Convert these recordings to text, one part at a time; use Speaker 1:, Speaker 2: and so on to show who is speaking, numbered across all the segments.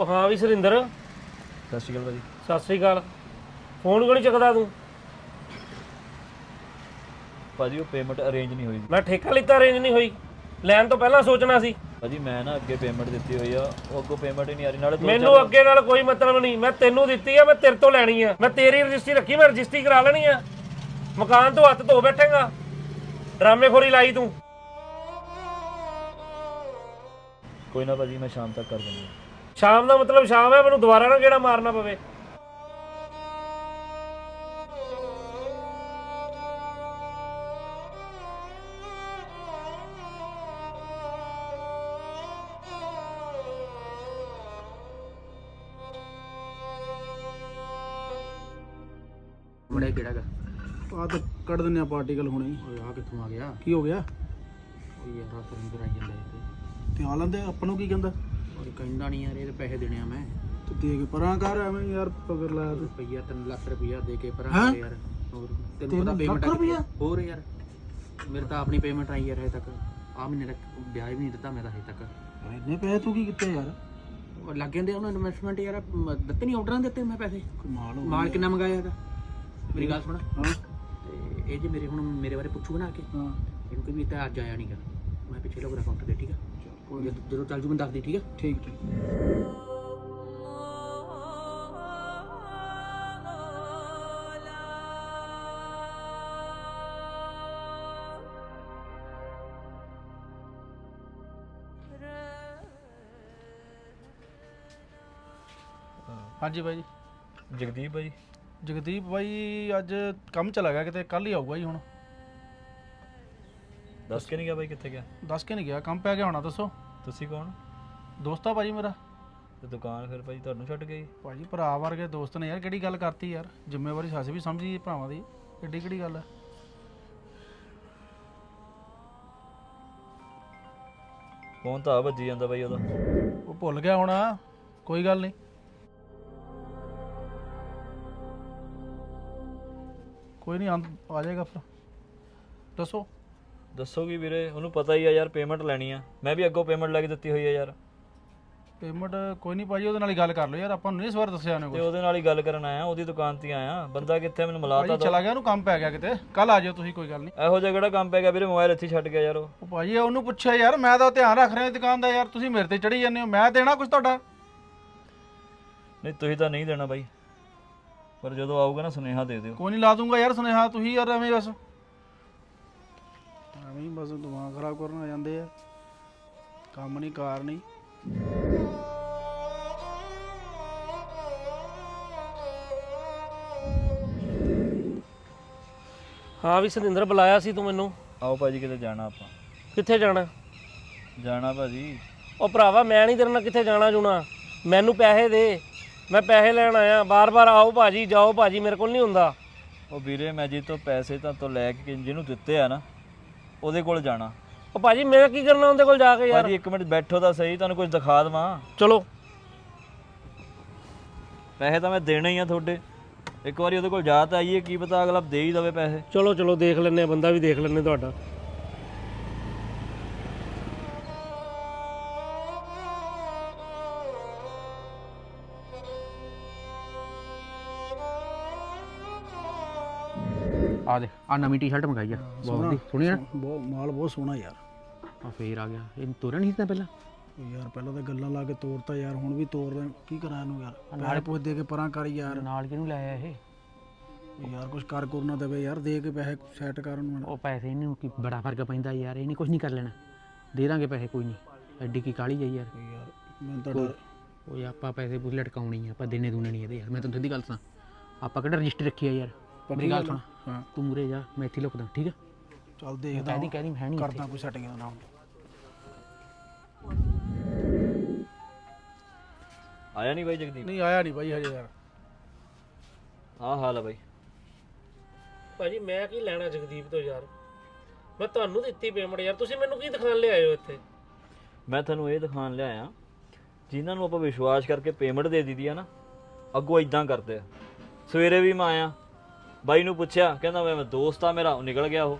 Speaker 1: ਉਹ ਹਾਂ ਵੀ ਸੁਰਿੰਦਰ।
Speaker 2: ਸਤਿ ਸ਼੍ਰੀ ਅਕਾਲ ਭਾਜੀ।
Speaker 1: ਸਤਿ ਸ੍ਰੀ ਅਕਾਲ। ਫੋਨ ਕਿਉਂ ਨਹੀਂ ਚੱਕਦਾ ਤੂੰ?
Speaker 2: ਭਾਜੀ ਉਹ ਪੇਮੈਂਟ ਅਰੇਂਜ ਨਹੀਂ ਹੋਈ।
Speaker 1: ਮੈਂ ਠੇਕਾ ਲਿੱਤਾ ਅਰੇਂਜ ਨਹੀਂ ਹੋਈ। ਲੈਣ ਤੋਂ ਪਹਿਲਾਂ ਸੋਚਣਾ ਸੀ।
Speaker 2: ਭਾਜੀ ਮੈਂ ਨਾ ਅੱਗੇ ਪੇਮੈਂਟ ਦਿੱਤੀ ਹੋਈ ਆ। ਉਹ ਅੱਗੋਂ ਪੇਮੈਂਟ ਹੀ ਨਹੀਂ ਆ ਰਹੀ ਨਾਲੇ ਦੋ
Speaker 1: ਮੈਨੂੰ ਅੱਗੇ ਨਾਲ ਕੋਈ ਮਤਲਬ ਨਹੀਂ। ਮੈਂ ਤੈਨੂੰ ਦਿੱਤੀ ਆ ਮੈਂ ਤੇਰੇ ਤੋਂ ਲੈਣੀ ਆ। ਮੈਂ ਤੇਰੀ ਰਜਿਸਟਰੀ ਰੱਖੀ ਮੈਂ ਰਜਿਸਟਰੀ ਕਰਾ ਲੈਣੀ ਆ। ਮਕਾਨ ਤੋਂ ਹੱਥ ਧੋ ਬੈਠੇਗਾ। ਡਰਾਮੇਖੋਰੀ ਲਾਈ ਤੂੰ।
Speaker 2: ਕੋਈ ਨਾ ਭਾਜੀ ਮੈਂ ਸ਼ਾਮ ਤੱਕ ਕਰ ਦਿੰਦਾ।
Speaker 1: ਸ਼ਾਮ ਦਾ ਮਤਲਬ ਸ਼ਾਮ ਹੈ ਮੈਨੂੰ ਦੁਬਾਰਾ ਨਾ ਕਿਹੜਾ ਮਾਰਨਾ ਪਵੇ।
Speaker 3: ਬੜੇ ਕਿਹੜਾ ਗਾ?
Speaker 4: ਆ ਤਾਂ ਕੱਢ ਦਿੰਨੇ ਆ ਪਾਰਟੀਕਲ ਹੁਣੇ। ਹੀ।
Speaker 3: ਓਏ ਆ ਕਿੱਥੋਂ ਆ ਗਿਆ?
Speaker 4: ਕੀ ਹੋ ਗਿਆ?
Speaker 3: ਓਏ ਯਾਰ ਆ ਸੁਰਿੰਦਰ ਆਈ ਜਾਂਦਾ ਇੱਥੇ
Speaker 4: ਤੇ ਆ ਲੈਂਦੇ ਆਪਾਂ ਨੂੰ ਕੀ ਕਹਿੰਦਾ?
Speaker 3: ਕਹਿੰਦਾ ਨਹੀਂ ਯਾਰ ਇਹਦੇ ਪੈਸੇ ਦੇਣੇ ਆ ਮੈਂ।
Speaker 4: ਤੇ ਦੇ ਕੇ ਪਰਾਂ ਕਰ ਐਵੇਂ ਯਾਰ ਪਗਰ ਲਾਇਆ ਤੂੰ
Speaker 3: ਰੁਪਈਆ 3 ਲੱਖ ਰੁਪਈਆ ਦੇ ਕੇ ਪਰਾਂ
Speaker 4: ਹੈਂ?
Speaker 3: ਕਰ ਯਾਰ। ਹੋਰ
Speaker 4: ਤਿੰਨ
Speaker 3: ਤੈਨੂੰ ਪਤਾ
Speaker 4: ਲੱਖ
Speaker 3: ਪੇਮੈਂਟ
Speaker 4: ਰੁਪਈਆ?
Speaker 3: ਹੋਰ ਯਾਰ ਮੇਰੇ ਤਾਂ ਆਪਣੀ ਪੇਮੈਂਟ ਆਈ ਯਾਰ ਹਜੇ ਤੱਕ। ਆ ਮਹੀਨੇ ਤੱਕ ਵਿਆਜ ਵੀ ਨਹੀਂ ਦਿੱਤਾ ਮੈਂ ਤਾਂ ਹਜੇ ਤੱਕ।
Speaker 4: ਇੰਨੇ ਪੈਸੇ ਤੂੰ ਕੀ ਕੀਤੇ ਯਾਰ?
Speaker 3: ਉਹ ਲੱਗ ਜਾਂਦੇ ਉਹਨਾਂ ਇਨਵੈਸਟਮੈਂਟ ਯਾਰ ਮ- ਦਿੱਤੇ ਨਹੀਂ ਆਰਡਰਾਂ ਦਿੱਤੇ ਮੈਂ ਪੈਸੇ।
Speaker 4: ਕਮਾਲ ਹੋ
Speaker 3: ਮਾਲ ਕਿੰਨਾ ਮੰਗਾਇਆ ਇਹਦਾ? ਮੇਰੀ ਗੱਲ ਸੁਣ।
Speaker 4: ਹਾਂ।
Speaker 3: ਤੇ ਇਹ ਜੇ ਮੇਰੇ ਹੁਣ ਮੇਰੇ ਬਾਰੇ ਪੁੱਛੂਗਾ ਨਾ ਆ ਕੇ
Speaker 4: ਹਾਂ।
Speaker 3: ਇਹਨੂੰ ਵੀ ਤਾਂ ਅੱਜ ਆਇਆ ਨਹੀਂਗਾ ਮੈਂ ਪਿੱਛੇ ਲੋਕ ਦੇ ਠੀਕ ਆ? ਜਦ- ਜਦੋਂ ਚੱਲ ਜੂ ਮੈਂ ਦੱਸ ਦੀ ਠੀਕ ਆ?
Speaker 4: ਠੀਕ ਠੀਕ।
Speaker 5: ਹਾਂਜੀ ਬਾਈ
Speaker 2: ਜਗਦੀਪ ਭਾਜੀ
Speaker 5: ਜਗਦੀਪ ਬਾਈ ਅੱਜ ਕੰਮ ਚਲਾ ਗਿਆ ਕਿਤੇ ਕੱਲ ਹੀ ਆਊਗਾ ਜੀ ਹੁਣ।
Speaker 2: ਦੱਸ ਕੇ ਨਹੀਂ ਗਿਆ ਭਾਈ ਕਿੱਥੇ ਗਿਆ?
Speaker 5: ਦੱਸ ਕੇ ਨਹੀਂ ਗਿਆ ਕੰਮ ਪੈ ਗਿਆ ਹੋਣਾ ਦੱਸੋ।
Speaker 2: ਤੁਸੀਂ ਕੌਣ?
Speaker 5: ਦੋਸਤ ਭਾਜੀ ਮੇਰਾ।
Speaker 2: ਤੇ ਦੁਕਾਨ ਫਿਰ ਭਾਜੀ ਤੁਹਾਨੂੰ ਛੱਡ ਗਈ?
Speaker 5: ਭਾਜੀ ਭਰਾ ਵਰਗੇ ਦੋਸਤ ਨੇ ਯਾਰ ਕਿਹੜੀ ਗੱਲ ਕਰਤੀ ਯਾਰ? ਜ਼ਿੰਮੇਵਾਰੀ ਸਾਸੀ ਵੀ ਸਮਝੀ ਭਰਾਵਾਂ ਦੀ। ਐਡੀ ਕਿਹੜੀ ਗੱਲ ਹੈ
Speaker 2: ਫੋਨ ਤਾਂ ਆ ਵੱਜੀ ਜਾਂਦਾ ਭਾਈ ਉਹਦਾ।
Speaker 5: ਉਹ ਭੁੱਲ ਗਿਆ ਹੋਣਾ ਕੋਈ ਗੱਲ ਨਹੀਂ। ਕੋਈ ਨਹੀਂ ਆ ਜਾਏਗਾ ਫਿਰ। ਦੱਸੋ।
Speaker 2: ਦੱਸੋਗੀ ਵੀਰੇ? ਉਹਨੂੰ ਪਤਾ ਹੀ ਆ ਯਾਰ ਪੇਮੈਂਟ ਲੈਣੀ ਆ। ਮੈਂ ਵੀ ਅੱਗੋਂ ਪੇਮੈਂਟ ਲੈ ਕੇ ਦਿੱਤੀ ਹੋਈ ਆ ਯਾਰ।
Speaker 5: ਪੇਮੈਂਟ ਕੋਈ ਨਹੀਂ ਭਾਜੀ ਉਹਦੇ ਨਾਲ ਹੀ ਗੱਲ ਕਰ ਲਓ ਯਾਰ। ਆਪਾਂ ਨੂੰ ਨਹੀਂ ਇਸ ਵਾਰ ਦੱਸਿਆ ਉਹਨੇ
Speaker 2: ਤੇ ਉਹਦੇ ਨਾਲ ਹੀ ਗੱਲ ਕਰਨ ਆਇਆ ਉਹਦੀ ਦੁਕਾਨ ਤੇ ਹੀ ਆਇਆ। ਬੰਦਾ ਕਿੱਥੇ ਮੈਨੂੰ ਮਿਲਾਤਾ
Speaker 5: ਭਾਜੀ ਚਲਾ ਗਿਆ ਉਹਨੂੰ ਕੰਮ ਪੈ ਗਿਆ ਕਿਤੇ। ਕੱਲ ਆ ਜਾਓ ਤੁਸੀਂ ਕੋਈ ਗੱਲ ਨਹੀਂ
Speaker 2: ਇਹੋ ਜਿਹਾ ਕਿਹੜਾ ਕੰਮ ਪੈ ਗਿਆ ਵੀਰੇ? ਮੋਬਾਈਲ ਇੱਥੇ ਹੀ ਛੱਡ ਗਿਆ ਯਾਰ ਉਹ।
Speaker 5: ਉਹ ਭਾਜੀ ਉਹਨੂੰ ਪੁੱਛਿਆ ਯਾਰ ਮੈਂ ਤਾਂ ਧਿਆਨ ਰੱਖ ਰਿਹਾ ਦੁਕਾਨ ਦਾ ਯਾਰ। ਤੁਸੀਂ ਮੇਰੇ ਤੇ ਚੜੀ ਜਾਂਦੇ ਹੋ। ਮੈਂ ਦੇਣਾ ਕੁਝ ਤੁਹਾਡਾ?
Speaker 2: ਨਹੀਂ ਤੁਸੀਂ ਤਾਂ ਨਹੀਂ ਦੇਣਾ ਬਾਈ। ਪਰ ਜਦੋਂ ਆਊਗਾ ਨਾ ਸੁਨੇਹਾ ਦੇ ਦਿਓ।
Speaker 5: ਕੋਈ ਨਹੀਂ ਲਾ ਦੂੰਗਾ ਯਾਰ ਸੁਨੇਹਾ। ਤੁਸੀਂ ਯਾਰ ਐਵੇਂ ਬਸ
Speaker 4: ਐਵੇਂ ਹੀ ਬਸ ਦਿਮਾਗ ਖਰਾਬ ਕਰਨ ਆ ਜਾਂਦੇ ਆ। ਕੰਮ ਨਹੀਂ ਕਾਰ ਨਹੀਂ
Speaker 1: ਹਾਂ ਵੀ ਸੁਰਿੰਦਰ ਬੁਲਾਇਆ ਸੀ ਤੂੰ ਮੈਨੂੰ।
Speaker 2: ਆਓ ਭਾਜੀ ਕਿਤੇ ਜਾਣਾ ਆਪਾਂ।
Speaker 1: ਕਿੱਥੇ ਜਾਣਾ?
Speaker 2: ਜਾਣਾ ਭਾਜੀ।
Speaker 1: ਉਹ ਭਰਾਵਾ ਮੈਂ ਨਹੀਂ ਤੇਰੇ ਨਾਲ ਕਿੱਥੇ ਜਾਣਾ ਜੂਣਾ। ਮੈਨੂੰ ਪੈਸੇ ਦੇ। ਮੈਂ ਪੈਸੇ ਲੈਣ ਆਇਆ। ਬਾਰ-ਬਾਰ ਆਓ ਭਾਜੀ ਜਾਓ ਭਾਜੀ ਮੇਰੇ ਕੋਲ ਨਹੀਂ ਹੁੰਦਾ।
Speaker 2: ਉਹ ਵੀਰੇ ਮੈਂ ਜੀ ਤੋਂ ਪੈਸੇ ਤਾਂ ਤੋਂ ਲੈ ਕੇ ਜਿਹਨੂੰ ਦਿੱਤੇ ਆ ਨਾ ਉਹਦੇ ਕੋਲ ਜਾਣਾ।
Speaker 1: ਉਹ ਭਾਜੀ ਮੈਂ ਕੀ ਕਰਨਾ ਉਹਦੇ ਕੋਲ ਜਾ ਕੇ ਯਾਰ?
Speaker 2: ਭਾਜੀ ਇੱਕ ਮਿੰਟ ਬੈਠੋ ਤਾਂ ਸਹੀ ਤੁਹਾਨੂੰ ਕੁਝ ਦਿਖਾ ਦਵਾਂ।
Speaker 1: ਚਲੋ।
Speaker 2: ਪੈਸੇ ਤਾਂ ਮੈਂ ਦੇਣੇ ਹੀ ਆ ਤੁਹਾਡੇ। ਇੱਕ ਵਾਰੀ ਉਹਦੇ ਕੋਲ ਜਾ ਤਾਂ ਆਈਏ ਕੀ ਪਤਾ ਅਗਲਾ ਦੇ ਹੀ ਦਵੇ ਪੈਸੇ।
Speaker 1: ਚਲੋ ਚਲੋ ਦੇਖ ਲੈਨੇ ਆ ਬੰਦਾ ਵੀ ਦੇਖ ਲੈਨੇ ਤੁਹਾਡਾ।
Speaker 3: ਆ ਦੇ ਆ ਨਵੀਂ ਟੀ-ਸ਼ਰਟ ਮੰਗਾਈ ਆ। ਬਹੁਤ ਦੀ ਸੁਣੀ ਨਾ?
Speaker 4: ਬਹੁਤ ਮਾਲ ਬਹੁਤ ਸੋਹਣਾ ਯਾਰ।
Speaker 3: ਆ ਫੇਰ ਆ ਗਿਆ। ਇਹ ਤੋਰਨ ਨਹੀਂ ਸੀ ਤਾਂ ਪਹਿਲਾਂ?
Speaker 4: ਯਾਰ ਪਹਿਲਾਂ ਤਾਂ ਗੱਲਾਂ ਲਾ ਕੇ ਤੋੜਤਾ ਯਾਰ ਹੁਣ ਵੀ ਤੋੜ ਰਹੇ। ਕੀ ਕਰਾਂ ਇਹਨੂੰ ਯਾਰ? ਪੈਸੇ ਪੁੱਛ ਦੇ ਕੇ ਪਰਾਂ ਕਰ ਯਾਰ।
Speaker 3: ਨਾਲ ਕਿਹਨੂੰ ਲੈ ਆਇਆ ਇਹ?
Speaker 4: ਯਾਰ ਕੁਝ ਕਰ ਕੁਰ ਨਾ ਦੇਵੇ ਯਾਰ ਦੇ ਕੇ ਪੈਸੇ ਸੈੱਟ ਕਰਨ ਨੂੰ।
Speaker 3: ਉਹ ਪੈਸੇ ਇਹਨੂੰ ਕੀ ਬੜਾ ਫ਼ਰਕ ਪੈਂਦਾ ਯਾਰ ਇਹਨੇ ਕੁਝ ਨਹੀਂ ਕਰ ਲੈਣਾ। ਦੇ ਦਾਂਗੇ ਪੈਸੇ ਕੋਈ ਨਹੀਂ ਐਡੀ ਕੀ ਕਾਲੀ ਹੈ ਯਾਰ।
Speaker 4: ਯਾਰ ਮੈਂ ਤਾਂ ਡਰ।
Speaker 3: ਉਹ ਆਪਾਂ ਪੈਸੇ ਪੂਰੇ ਲਟਕਾਉਣੀ ਆ ਆਪਾਂ ਦੇਣੇ ਦੂਣੇ ਨਹੀਂ ਇਹਦੇ ਯਾਰ। ਮੈਂ ਤੈਨੂੰ ਸਿੱਧੀ ਗੱਲ ਦੱਸਾਂ। ਆਪਾਂ ਕਿਹੜਾ ਰਜਿਸਟਰ ਰੱਖੀ ਆ ਯਾਰ? ਮੇਰੀ ਗੱਲ ਸੁਣ।
Speaker 4: ਹਾਂ।
Speaker 3: ਤੂੰ ਮੂਰੇ ਜਾ ਮੈਂ ਇੱਥੇ ਲੁਕਦਾ ਠੀਕ ਆ?
Speaker 4: ਚੱਲ ਦੇਖਦਾ
Speaker 3: ਕਹਿ ਦੀ ਕਹਿ ਦੀ ਹੈ ਨਹੀਂ
Speaker 4: ਕਰਦਾ ਕੋਈ ਸੈਟਿੰਗ ਦਾ ਨਾਮ
Speaker 2: ਆਇਆ ਨਹੀਂ ਬਾਈ ਜਗਦੀਪ?
Speaker 5: ਨਹੀਂ ਆਇਆ ਨਹੀਂ ਬਾਈ ਹਜੇ ਯਾਰ।
Speaker 2: ਆਹ ਹਾਲ ਆ ਬਾਈ।
Speaker 1: ਭਾਜੀ ਮੈਂ ਕੀ ਲੈਣਾ ਜਗਦੀਪ ਤੋਂ ਯਾਰ? ਮੈਂ ਤੁਹਾਨੂੰ ਦਿੱਤੀ ਪੇਮੈਂਟ ਯਾਰ ਤੁਸੀਂ ਮੈਨੂੰ ਕੀ ਦਿਖਾਣ ਲਿਆਏ ਹੋ ਇੱਥੇ?
Speaker 2: ਮੈਂ ਤੁਹਾਨੂੰ ਇਹ ਦਿਖਾਣ ਲਿਆਇਆ ਜਿਨ੍ਹਾਂ ਨੂੰ ਆਪਾਂ ਵਿਸ਼ਵਾਸ ਕਰਕੇ ਪੇਮੈਂਟ ਦੇ ਦਿੱਤੀ ਆ ਨਾ ਅੱਗੋਂ ਇਦਾਂ ਕਰਦੇ ਆ। ਸਵੇਰੇ ਵੀ ਮੈਂ ਆਇਆ ਬਾਈ ਨੂੰ ਪੁੱਛਿਆ ਕਹਿੰਦਾ ਮੈਂ ਦੋਸਤ ਆ ਮੇਰਾ ਉਹ ਨਿਕਲ ਗਿਆ ਉਹ।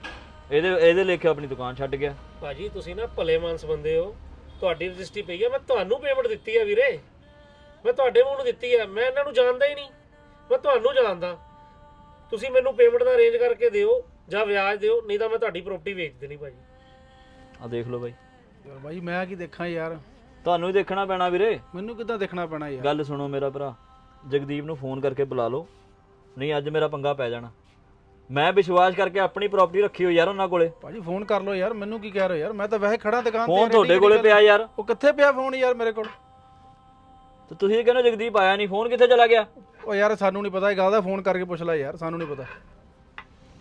Speaker 2: ਇਹਦੇ ਇਹਦੇ ਲੇਖੇ ਆਪਣੀ ਦੁਕਾਨ ਛੱਡ ਗਿਆ।
Speaker 1: ਭਾਜੀ ਤੁਸੀਂ ਨਾ ਭਲੇ ਮਾਨਸ ਬੰਦੇ ਹੋ। ਤੁਹਾਡੀ ਰਜਿਸਟਰੀ ਪਈ ਹੈ ਮੈਂ ਤੁਹਾਨੂੰ ਪੇਮੈਂਟ ਦਿੱਤੀ ਹੈ ਵੀਰੇ। ਮੈਂ ਤੁਹਾਡੇ ਮੂੰਹ ਨੂੰ ਦਿੱਤੀ ਹੈ ਮੈਂ ਇਹਨਾਂ ਨੂੰ ਜਾਣਦਾ ਹੀ ਨਹੀਂ। ਮੈਂ ਤੁਹਾਨੂੰ ਜਾਣਦਾ। ਤੁਸੀਂ ਮੈਨੂੰ ਪੇਮੈਂਟ ਦਾ ਅਰੇਂਜ ਕਰਕੇ ਦਿਓ ਜਾਂ ਵਿਆਜ ਦਿਓ ਨਹੀਂ ਤਾਂ ਮੈਂ ਤੁਹਾਡੀ ਪ੍ਰਾਪਰਟੀ ਵੇਚ ਦੇਣੀ ਭਾਜੀ।
Speaker 2: ਆ ਦੇਖ ਲਓ ਬਾਈ।
Speaker 5: ਯਾਰ ਬਾਈ ਮੈਂ ਕੀ ਦੇਖਾਂ ਯਾਰ?
Speaker 2: ਤੁਹਾਨੂੰ ਹੀ ਦੇਖਣਾ ਪੈਣਾ ਵੀਰੇ।
Speaker 5: ਮੈਨੂੰ ਕਿੱਦਾਂ ਦੇਖਣਾ ਪੈਣਾ ਯਾਰ?
Speaker 2: ਗੱਲ ਸੁਣੋ ਮੇਰਾ ਭਰਾ ਜਗਦੀਪ ਨੂੰ ਫੋਨ ਕਰਕੇ ਬੁਲਾ ਲਓ। ਨਹੀਂ ਅੱਜ ਮੇਰਾ ਪੰਗਾ ਪੈ ਜਾਣਾ। ਮੈਂ ਵਿਸ਼ਵਾਸ ਕਰਕੇ ਆਪਣੀ ਪ੍ਰਾਪਰਟੀ ਰੱਖੀ ਹੋਈ ਯਾਰ ਉਹਨਾਂ ਕੋਲੇ।
Speaker 5: ਭਾਜੀ ਫੋਨ ਕਰ ਲਓ ਯਾਰ ਮੈਨੂੰ ਕੀ ਕਹਿ ਰਹੇ ਹੋ ਯਾਰ? ਮੈਂ ਤਾਂ ਵੈਸੇ ਖੜਾ ਦੁਕਾਨ
Speaker 2: ਫੋਨ
Speaker 5: ਯਾਰ,
Speaker 2: ਤੁਹਾਡੇ ਕੋਲੇ ਪਿਆ ਯਾਰ।
Speaker 5: ਉਹ ਕਿੱਥੇ ਪਿਆ ਫੋਨ ਯਾਰ ਮੇਰੇ ਕੋਲ?
Speaker 2: ਤੇ ਤੁਸੀਂ ਕਹਿੰਦੇ ਹੋ ਜਗਦੀਪ ਆਇਆ ਨਹੀਂ ਫੋਨ ਕਿੱਥੇ ਚਲਾ ਗਿਆ?
Speaker 5: ਉਹ ਯਾਰ ਸਾਨੂੰ ਨਹੀਂ ਪਤਾ ਇਹ ਗੱਲ ਦਾ ਫੋਨ ਕਰਕੇ ਪੁੱਛ ਲੈ ਯਾਰ ਸਾਨੂੰ ਨਹੀਂ ਪਤਾ।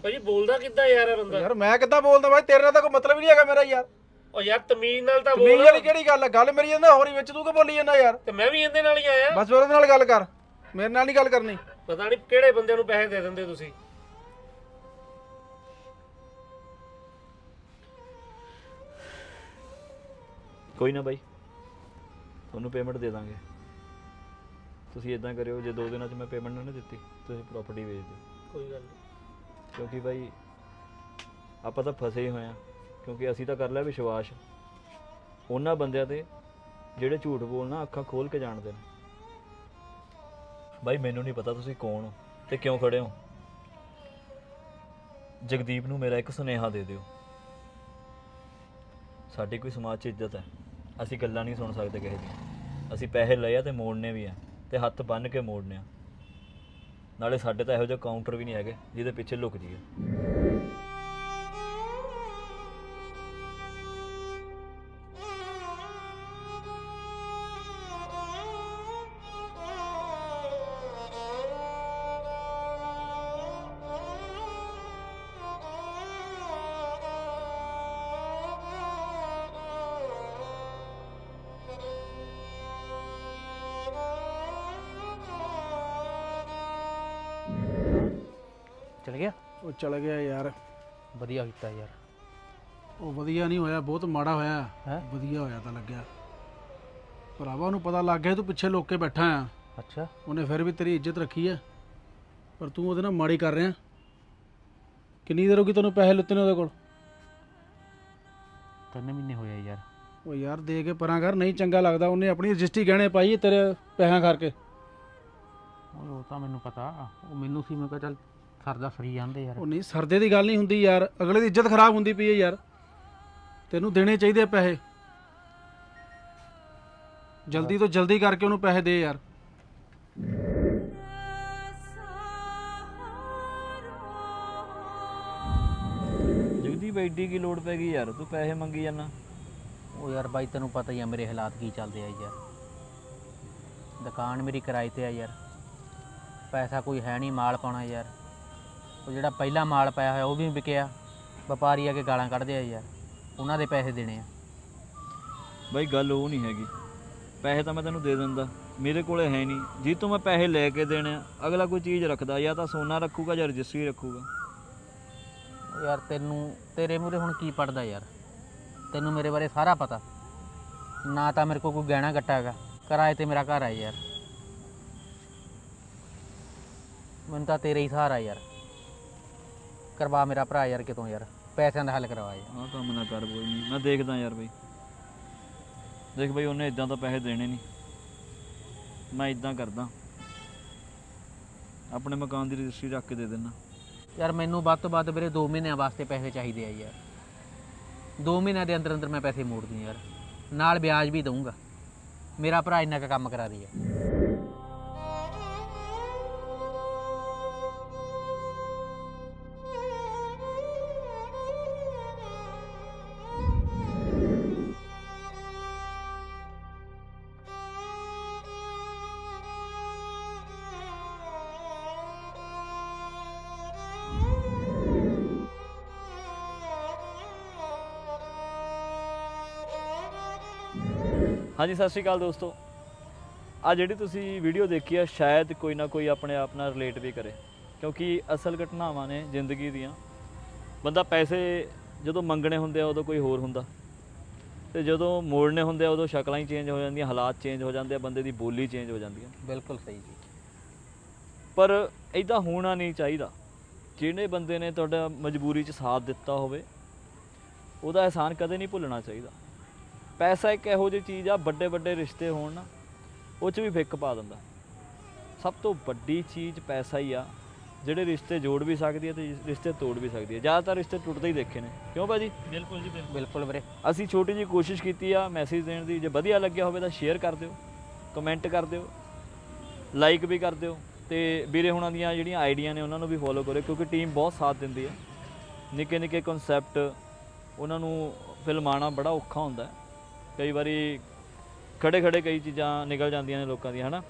Speaker 1: ਭਾਜੀ ਬੋਲਦਾ ਕਿੱਦਾਂ ਯਾਰ ਇਹ ਬੰਦਾ?
Speaker 5: ਯਾਰ ਮੈਂ ਕਿੱਦਾਂ ਬੋਲਦਾ ਬਾਈ ਤੇਰੇ ਨਾਲ ਤਾਂ ਕੋਈ ਮਤਲਬ ਹੀ ਨਹੀਂ ਹੈਗਾ ਮੇਰਾ ਯਾਰ।
Speaker 1: ਉਹ ਯਾਰ ਤਮੀਜ਼ ਨਾਲ ਤਾਂ ਬੋਲ।
Speaker 5: ਵਾਲੀ ਕਿਹੜੀ ਗੱਲ ਆ? ਗੱਲ ਮੇਰੀ ਜਾਂਦਾ ਹੋਰ ਵਿੱਚ ਤੂੰ ਕਿ ਬੋਲੀ ਜਾਂਦਾ ਯਾਰ?
Speaker 1: ਤੇ ਮੈਂ ਵੀ ਇਹਦੇ ਨਾਲ ਹੀ ਆਇਆ।
Speaker 5: ਬਸ ਉਹਦੇ ਨਾਲ ਗੱਲ ਕਰ। ਮੇਰੇ ਨਾਲ ਨਹੀਂ ਗੱਲ ਕਰਨੀ।
Speaker 1: ਪਤਾ ਨਹੀਂ ਕਿਹੜੇ ਬੰਦਿਆਂ ਨੂੰ ਪੈਸੇ ਦੇ ਦਿੰਦੇ ਤੁਸੀਂ।
Speaker 2: ਕੋਈ ਨਾ ਬਾਈ ਤੁਹਾਨੂੰ ਪੇਮੈਂਟ ਦੇ ਦਾਂਗੇ। ਤੁਸੀਂ ਇਦਾਂ ਕਰਿਓ ਜੇ ਦੋ ਦਿਨਾਂ 'ਚ ਮੈਂ ਪੇਮੈਂਟ ਨਾ ਦਿੱਤੀ ਤੁਸੀਂ ਪ੍ਰਾਪਰਟੀ ਵੇਚ ਦਿਓ।
Speaker 1: ਕੋਈ ਗੱਲ ਨਹੀਂ।
Speaker 2: ਕਿਉਂਕਿ ਬਾਈ ਆਪਾਂ ਤਾਂ ਫਸੇ ਹੀ ਹੋਏ ਆ ਕਿਉਂਕਿ ਅਸੀਂ ਤਾਂ ਕਰ ਲਿਆ ਵਿਸ਼ਵਾਸ। ਉਹਨਾਂ ਬੰਦਿਆਂ ਤੇ ਜਿਹੜੇ ਝੂਠ ਬੋਲਣਾ ਅੱਖਾਂ ਖੋਲ ਕੇ ਜਾਣਦੇ ਨੇ। ਬਾਈ, ਮੈਨੂੰ ਨਹੀਂ ਪਤਾ ਤੁਸੀਂ ਕੌਣ ਹੋ ਤੇ ਕਿਉਂ ਖੜੇ ਹੋ। ਜਗਦੀਪ ਨੂੰ ਮੇਰਾ ਇੱਕ ਸੁਨੇਹਾ ਦੇ ਦਿਓ। ਸਾਡੀ ਕੋਈ ਸਮਾਜ 'ਚ ਇੱਜ਼ਤ ਹੈ। ਅਸੀਂ ਗੱਲਾਂ ਨਹੀਂ ਸੁਣ ਸਕਦੇ ਕਿਸੇ ਦੀਆਂ। ਅਸੀਂ ਪੈਸੇ ਲਏ ਆ ਤੇ ਮੋੜਨੇ ਵੀ ਆ ਤੇ ਹੱਥ ਬੰਨ ਕੇ ਮੋੜਨੇ ਆ। ਨਾਲੇ ਸਾਡੇ ਤਾਂ ਇਹੋ ਜਿਹੇ ਕਾਊਂਟਰ ਵੀ ਨਹੀਂ ਹੈਗੇ ਜਿਹਦੇ ਪਿੱਛੇ ਲੁਕ ਜੀਏ
Speaker 3: ਚਲ ਗਿਆ
Speaker 4: ਯਾਰ।
Speaker 3: ਵਧੀਆ ਕੀਤਾ ਯਾਰ।
Speaker 4: ਉਹ ਵਧੀਆ ਨਹੀਂ ਹੋਇਆ ਬਹੁਤ ਮਾੜਾ ਹੋਇਆ।
Speaker 3: ਹੈਂ?
Speaker 4: ਵਧੀਆ ਹੋਇਆ ਤਾਂ ਲੱਗਿਆ। ਭਰਾਵਾ ਉਹਨੂੰ ਪਤਾ ਲੱਗ ਗਿਆ ਤੂੰ ਪਿੱਛੇ ਲੁੱਕ ਕੇ ਬੈਠਾ ਆ।
Speaker 3: ਅੱਛਾ।
Speaker 4: ਉਹਨੇ ਫਿਰ ਵੀ ਤੇਰੀ ਇੱਜ਼ਤ ਰੱਖੀ ਹੈ ਪਰ ਤੂੰ ਉਹਦੇ ਨਾਲ ਮਾੜੀ ਕਰ ਰਿਹਾ। ਕਿੰਨੀ ਦੇਰ ਹੋ ਗਈ ਤੈਨੂੰ ਪੈਸੇ ਲਿੱਤੇ ਨੇ ਉਹਦੇ ਕੋਲ?
Speaker 3: ਤਿੰਨ ਮਹੀਨੇ ਹੋਏ ਯਾਰ।
Speaker 4: ਉਹ ਯਾਰ ਦੇ ਕੇ ਪਰਾਂ ਕਰ ਨਹੀਂ ਚੰਗਾ ਲੱਗਦਾ। ਉਹਨੇ ਆਪਣੀ ਰਜਿਸਟਰੀ ਗਹਿਣੇ ਪਾਈ ਹੈ ਤੇਰੇ ਪੈਸਿਆਂ ਕਰਕੇ
Speaker 3: ਉਹ ਤਾਂ ਮੈਨੂੰ ਪਤਾ। ਉਹ ਮੈਨੂੰ ਸੀ ਮੈਂ ਕਿਹਾ ਚੱਲ ਸਰਦਾ ਫਰੀ ਜਾਂਦੇ ਯਾਰ।
Speaker 4: ਉਹ ਨਹੀਂ ਸਰਦੇ ਦੀ ਗੱਲ ਨਹੀਂ ਹੁੰਦੀ ਯਾਰ। ਅਗਲੇ ਦੀ ਇੱਜ਼ਤ ਖਰਾਬ ਹੁੰਦੀ ਪਈ ਹੈ ਯਾਰ। ਤੈਨੂੰ ਦੇਣੇ ਚਾਹੀਦੇ ਆ ਪੈਸੇ। ਜਲਦੀ ਤੋਂ ਜਲਦੀ ਕਰਕੇ ਉਹਨੂੰ ਪੈਸੇ ਦੇ ਯਾਰ।
Speaker 2: ਜਗਦੀਪ ਐਡੀ ਕੀ ਲੋੜ ਪੈ ਗਈ ਯਾਰ? ਤੂੰ ਪੈਸੇ ਮੰਗੀ ਜਾਂਦਾ
Speaker 3: ਉਹ ਯਾਰ ਬਾਈ ਤੈਨੂੰ ਪਤਾ ਹੀ ਆ ਮੇਰੇ ਹਾਲਾਤ ਕੀ ਚੱਲਦੇ ਆ ਯਾਰ। ਦੁਕਾਨ ਮੇਰੀ ਕਿਰਾਏ ਤੇ ਆ ਯਾਰ। ਪੈਸਾ ਕੋਈ ਹੈ ਨਹੀਂ ਮਾਲ ਪਾਉਣਾ ਯਾਰ। ਉਹ ਜਿਹੜਾ ਪਹਿਲਾ ਮਾਲ ਪਾਇਆ ਹੋਇਆ ਉਹ ਵੀ ਵਿਕਿਆ। ਵਪਾਰੀ ਆ ਕੇ ਗਾਲਾਂ ਕੱਢਦੇ ਆ ਯਾਰ। ਉਹਨਾਂ ਦੇ ਪੈਸੇ ਦੇਣੇ ਆ।
Speaker 2: ਬਾਈ ਗੱਲ ਉਹ ਨਹੀਂ ਹੈਗੀ। ਪੈਸੇ ਤਾਂ ਮੈਂ ਤੈਨੂੰ ਦੇ ਦਿੰਦਾ। ਮੇਰੇ ਕੋਲੇ ਹੈ ਨਹੀਂ। ਜੀ ਤੋਂ ਮੈਂ ਪੈਸੇ ਲੈ ਕੇ ਦੇਣੇ ਆ ਅਗਲਾ ਕੋਈ ਚੀਜ਼ ਰੱਖਦਾ। ਜਾਂ ਤਾਂ ਸੋਨਾ ਰੱਖੂਗਾ ਜਾਂ ਰਜਿਸਟਰੀ ਰੱਖੂਗਾ।
Speaker 3: ਯਾਰ ਤੈਨੂੰ ਤੇਰੇ ਮੂਰੇ ਹੁਣ ਕੀ ਪੜਦਾ ਯਾਰ? ਤੈਨੂੰ ਮੇਰੇ ਬਾਰੇ ਸਾਰਾ ਪਤਾ। ਨਾ ਤਾਂ ਮੇਰੇ ਕੋਲ ਕੋਈ ਗਹਿਣਾ ਗੱਟਾ ਹੈਗਾ। ਕਿਰਾਏ ਤੇ ਮੇਰਾ ਘਰ ਆ ਯਾਰ। ਮੈਨੂੰ ਤਾਂ ਤੇਰੇ ਹੀ ਸਹਾਰਾ ਯਾਰ। ਕਰਵਾ ਮੇਰਾ ਭਰਾ ਯਾਰ ਕਿਤੋਂ ਯਾਰ? ਪੈਸਿਆਂ ਦਾ ਹੱਲ ਕਰਵਾ ਯਾਰ।
Speaker 2: ਆਹ ਕੰਮ ਨਾ ਕਰ ਕੋਈ ਨਹੀਂ ਮੈਂ ਦੇਖਦਾ ਯਾਰ ਬਈ। ਦੇਖ ਬਈ ਉਹਨੇ ਇਦਾਂ ਤਾਂ ਪੈਸੇ ਦੇਣੇ ਨਹੀਂ ਮੈਂ ਇਦਾਂ ਕਰਦਾ। ਆਪਣੇ ਮਕਾਨ ਦੀ ਰਜਿਸਟਰੀ ਰੱਖ ਕੇ ਦੇ ਦੇਣਾ
Speaker 3: ਯਾਰ ਮੈਨੂੰ ਵੱਧ ਤੋਂ ਵੱਧ ਵੀਰੇ 2 ਮਹੀਨਿਆਂ ਵਾਸਤੇ ਪੈਸੇ ਚਾਹੀਦੇ ਆ ਯਾਰ। 2 ਮਹੀਨਿਆਂ ਦੇ ਅੰਦਰ ਅੰਦਰ ਮੈਂ ਪੈਸੇ ਮੋੜ ਦੂੰ ਯਾਰ। ਨਾਲ ਵਿਆਜ ਵੀ ਦਊਂਗਾ। ਮੇਰਾ ਭਰਾ ਇੰਨਾ ਕੁ ਕੰਮ ਕਰਾ ਰਹੀ ਹੈ
Speaker 2: ਹਾਂਜੀ ਸਤਿ ਸ਼੍ਰੀ ਅਕਾਲ ਦੋਸਤੋ। ਆ ਜਿਹੜੀ ਤੁਸੀਂ ਵੀਡੀਓ ਦੇਖੀ ਹੈ ਸ਼ਾਇਦ ਕੋਈ ਨਾ ਕੋਈ ਆਪਣੇ ਆਪ ਨਾਲ ਰਿਲੇਟ ਵੀ ਕਰੇ। ਕਿਉਂਕਿ ਅਸਲ ਘਟਨਾਵਾਂ ਨੇ ਜ਼ਿੰਦਗੀ ਦੀਆਂ। ਬੰਦਾ ਪੈਸੇ ਜਦੋਂ ਮੰਗਣੇ ਹੁੰਦੇ ਆ ਉਦੋਂ ਕੋਈ ਹੋਰ ਹੁੰਦਾ। ਤੇ ਜਦੋਂ ਮੋੜਨੇ ਹੁੰਦੇ ਆ ਉਦੋਂ ਸ਼ਕਲਾਂ ਹੀ ਚੇਂਜ ਹੋ ਜਾਂਦੀਆਂ ਹਾਲਾਤ ਚੇਂਜ ਹੋ ਜਾਂਦੇ ਆ ਬੰਦੇ ਦੀ ਬੋਲੀ ਚੇਂਜ ਹੋ ਜਾਂਦੀ ਆ।
Speaker 3: ਬਿਲਕੁਲ ਸਹੀ ਜੀ।
Speaker 2: ਪਰ ਇਦਾਂ ਹੋਣਾ ਨਹੀਂ ਚਾਹੀਦਾ। ਜਿਹੜੇ ਬੰਦੇ ਨੇ ਤੁਹਾਡਾ ਮਜਬੂਰੀ 'ਚ ਸਾਥ ਦਿੱਤਾ ਹੋਵੇ ਉਹਦਾ ਅਹਿਸਾਨ ਕਦੇ ਨਹੀਂ ਭੁੱਲਣਾ ਚਾਹੀਦਾ। ਪੈਸਾ ਇੱਕ ਇਹੋ ਜਿਹੀ ਚੀਜ਼ ਆ ਵੱਡੇ ਵੱਡੇ ਰਿਸ਼ਤੇ ਹੋਣ ਨਾ ਉਹ 'ਚ ਵੀ ਫਿੱਕ ਪਾ ਦਿੰਦਾ। ਸਭ ਤੋਂ ਵੱਡੀ ਚੀਜ਼ ਪੈਸਾ ਹੀ ਆ ਜਿਹੜੇ ਰਿਸ਼ਤੇ ਜੋੜ ਵੀ ਸਕਦੀ ਹੈ ਤੇ ਰਿਸ਼ਤੇ ਤੋੜ ਵੀ ਸਕਦੀ ਹੈ ਜ਼ਿਆਦਾਤਰ ਰਿਸ਼ਤੇ ਟੁੱਟਦੇ ਹੀ ਦੇਖੇ ਨੇ। ਕਿਉਂ ਭਾਜੀ?
Speaker 1: ਬਿਲਕੁਲ ਜੀ ਬਿਲਕੁਲ।
Speaker 3: ਵੀਰੇ।
Speaker 2: ਅਸੀਂ ਛੋਟੀ ਜੀ ਕੋਸ਼ਿਸ਼ ਕੀਤੀ ਆ ਮੈਸੇਜ ਦੇਣ ਦੀ ਜੇ ਵਧੀਆ ਲੱਗਿਆ ਹੋਵੇ ਤਾਂ ਸ਼ੇਅਰ ਕਰ ਦਿਓ ਕਮੈਂਟ ਕਰ ਦਿਓ ਲਾਈਕ ਵੀ ਕਰ ਦਿਓ ਤੇ ਵੀਰੇ ਹੁਣਾਂ ਦੀਆਂ ਜਿਹੜੀਆਂ ਆਈਡੀਆਂ ਨੇ ਉਹਨਾਂ ਨੂੰ ਵੀ ਫੋਲੋ ਕਰੋ ਕਿਉਂਕਿ ਟੀਮ ਬਹੁਤ ਸਾਥ ਦਿੰਦੀ ਹੈ ਨਿੱਕੇ ਨਿੱਕੇ ਕਨਸੈਪਟ ਉਹਨਾਂ ਨੂੰ ਫਿਲਮਾਣਾ ਬੜਾ ਔਖਾ ਹੁੰਦਾ। ਹੈ। ਕਈ ਵਾਰੀ ਖੜੇ ਖੜੇ ਕਈ ਚੀਜ਼ਾਂ ਨਿਕਲ ਜਾਂਦੀਆਂ ਨੇ ਲੋਕਾਂ ਦੀਆਂ ਹਨਾ?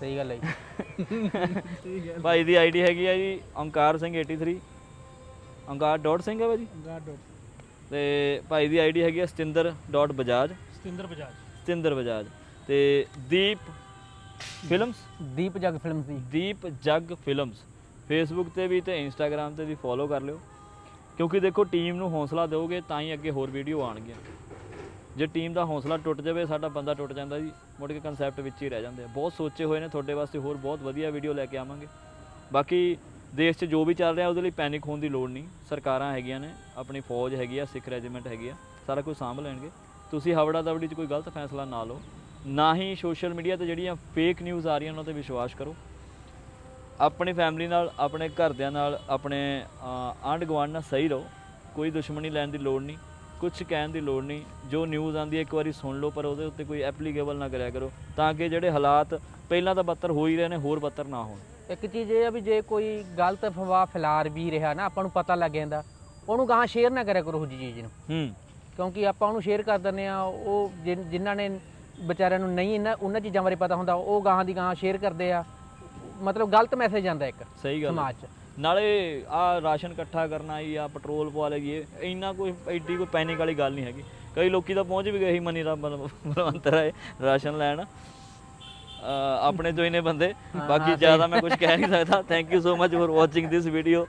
Speaker 3: ਸਹੀ ਗੱਲ ਹੈ ਜੀ।
Speaker 2: ਭਾਈ ਦੀ ਆਈਡੀ ਹੈਗੀ ਆ ਜੀ ਓਂਕਾਰ ਸਿੰਘ 83 ਓਂਕਾਰ ਡਾਟ ਸਿੰਘ ਹੈ ਭਾਜੀ?
Speaker 5: ਗਾਡ
Speaker 2: ਤੇ ਭਾਈ ਦੀ ਆਈਡੀ ਹੈਗੀ ਆ ਸਤਿੰਦਰ ਡਾਟ ਬਜਾਜ।
Speaker 1: ਸਤਿੰਦਰ ਬਜਾਜ।
Speaker 2: ਸਤਿੰਦਰ ਬਜਾਜ। ਤੇ ਦੀਪ ਫਿਲਮਸ?
Speaker 3: ਦੀਪ ਜਗ ਫਿਲਮ ਸੀ
Speaker 2: ਦੀਪ ਜੱਗ ਫਿਲਮਸ। ਫੇਸਬੁੱਕ ਤੇ ਵੀ ਤੇ ਇੰਸਟਾਗ੍ਰam ਤੇ ਵੀ ਫੋਲੋ ਕਰ ਲਿਓ। ਕਿਉਂਕਿ ਦੇਖੋ ਟੀਮ ਨੂੰ ਹੌਸਲਾ ਦਿਓਗੇ ਤਾਂ ਹੀ ਅੱਗੇ ਹੋਰ ਵੀਡੀਓ ਆਣਗੀਆਂ ਜੇ ਟੀਮ ਦਾ ਹੌਸਲਾ ਟੁੱਟ ਜਾਵੇ, ਸਾਡਾ ਬੰਦਾ ਟੁੱਟ ਜਾਂਦਾ ਜੀ। ਮੁੜ ਕੇ ਕਨਸੈਪਟ ਵਿੱਚ ਹੀ ਰਹਿ ਜਾਂਦੇ ਆ। ਬਹੁਤ ਸੋਚੇ ਹੋਏ ਨੇ ਤੁਹਾਡੇ ਵਾਸਤੇ ਹੋਰ ਬਹੁਤ ਵਧੀਆ ਵੀਡੀਓ ਲੈ ਕੇ ਆਵਾਂਗੇ। ਬਾਕੀ ਦੇਸ਼ 'ਚ ਜੋ ਵੀ ਚੱਲ ਰਿਹਾ, ਉਹਦੇ ਲਈ ਪੈਨਿਕ ਹੋਣ ਦੀ ਲੋੜ ਨਹੀਂ। ਸਰਕਾਰਾਂ ਹੈਗੀਆਂ ਨੇ, ਆਪਣੀ ਫੌਜ ਹੈਗੀ ਆ, ਸਿੱਖ ਰੈਜੀਮੈਂਟ ਹੈਗੀ ਆ, ਸਾਰਾ ਕੁਝ ਸਾਂਭ ਲੈਣਗੇ। ਤੁਸੀਂ ਹਵੜਾ ਦਵੜੀ 'ਚ ਕੋਈ ਗਲਤ ਫੈਸਲਾ ਨਾ ਲਓ। ਨਾ ਹੀ ਸੋਸ਼ਲ ਮੀਡੀਆ ਤੇ ਜਿਹੜੀਆਂ ਫੇਕ ਨਿਊਜ਼ ਆ ਰਹੀਆਂ ਉਹਨਾਂ ਤੇ ਵਿਸ਼ਵਾਸ ਕਰੋ। ਆਪਣੀ ਫੈਮਿਲੀ ਨਾਲ, ਆਪਣੇ ਘਰਦਿਆਂ ਨਾਲ, ਆਪਣੇ ਆਂਢ ਗੁਆਂਢ ਨਾਲ ਸਹੀ ਰਹੋ। ਕੋਈ ਦੁਸ਼ਮਣੀ ਲੈਣ ਦੀ ਲੋੜ ਨਹੀਂ। ਕੁਝ ਕਹਿਣ ਦੀ ਲੋੜ ਨਹੀਂ। ਜੋ ਨਿਊਜ਼ ਆਂਦੀ ਹੈ ਇੱਕ ਵਾਰੀ ਸੁਣ ਲਓ ਪਰ ਉਹਦੇ ਉੱਤੇ ਕੋਈ ਐਪਲੀਕੇਬਲ ਨਾ ਕਰਿਆ ਕਰੋ। ਤਾਂ ਕਿ ਜਿਹੜੇ ਹਾਲਾਤ ਪਹਿਲਾਂ ਤਾਂ ਬੱਤਰ ਹੋ ਹੀ ਰਹੇ ਨੇ ਹੋਰ ਬੱਤਰ ਨਾ ਹੋਣ।
Speaker 3: ਇੱਕ ਚੀਜ਼ ਇਹ ਆ ਵੀ ਜੇ ਕੋਈ ਗਲਤ ਅਫਵਾਹ ਫੈਲਾ ਵੀ ਰਿਹਾ ਨਾ ਆਪਾਂ ਨੂੰ ਪਤਾ ਲੱਗ ਜਾਂਦਾ। ਉਹਨੂੰ ਗਾਹਾਂ ਸ਼ੇਅਰ ਨਾ ਕਰਿਆ ਕਰੋ ਉਹ ਜਿਹੀ ਚੀਜ਼ ਨੂੰ।
Speaker 2: ਹੂੰ।
Speaker 3: ਕਿਉਂਕਿ ਆਪਾਂ ਉਹਨੂੰ ਸ਼ੇਅਰ ਕਰ ਦਿੰਦੇ ਆ ਉਹ ਜਿਨ- ਜਿਨ੍ਹਾਂ ਨੇ ਵਿਚਾਰਿਆਂ ਨੂੰ ਨਹੀਂ ਇਹਨਾਂ ਉਹਨਾਂ ਚੀਜ਼ਾਂ ਬਾਰੇ ਪਤਾ ਹੁੰਦਾ ਉਹ ਗਾਹਾਂ ਦੀ ਗਾਹਾਂ ਸ਼ੇਅਰ ਕਰਦੇ ਆ। ਮਤਲਬ ਗਲਤ ਮੈਸੇਜ ਜਾਂਦਾ ਇੱਕ
Speaker 2: ਸਹੀ ਗੱਲ ਹੈ।
Speaker 3: ਸਮਾਜ 'ਚ।
Speaker 2: ਨਾਲੇ ਆ ਰਾਸ਼ਨ ਇਕੱਠਾ ਕਰਨਾ ਹੀ ਆ ਪੈਟਰੋਲ ਪਵਾ ਲਈਏ ਇੰਨਾ ਕੋਈ ਐਡੀ ਕੋਈ ਪੈਨਿਕ ਵਾਲੀ ਗੱਲ ਨਹੀਂ ਹੈਗੀ। ਕਈ ਲੋਕੀ ਤਾਂ ਪਹੁੰਚ ਵੀ ਗਏ ਸੀ ਮਨੀ ਰਾਮ ਬਲਵੰਤ ਰਾਏ ਰਾਸ਼ਨ ਲੈਣ। ਆਪਣੇ ਤੋਂ ਹੀ ਨੇ ਬੰਦੇ। ਬਾਕੀ ਜ਼ਿਆਦਾ ਮੈਂ ਕੁਝ ਕਹਿ ਨਹੀਂ ਸਕਦਾ। Thank you so much for watching this video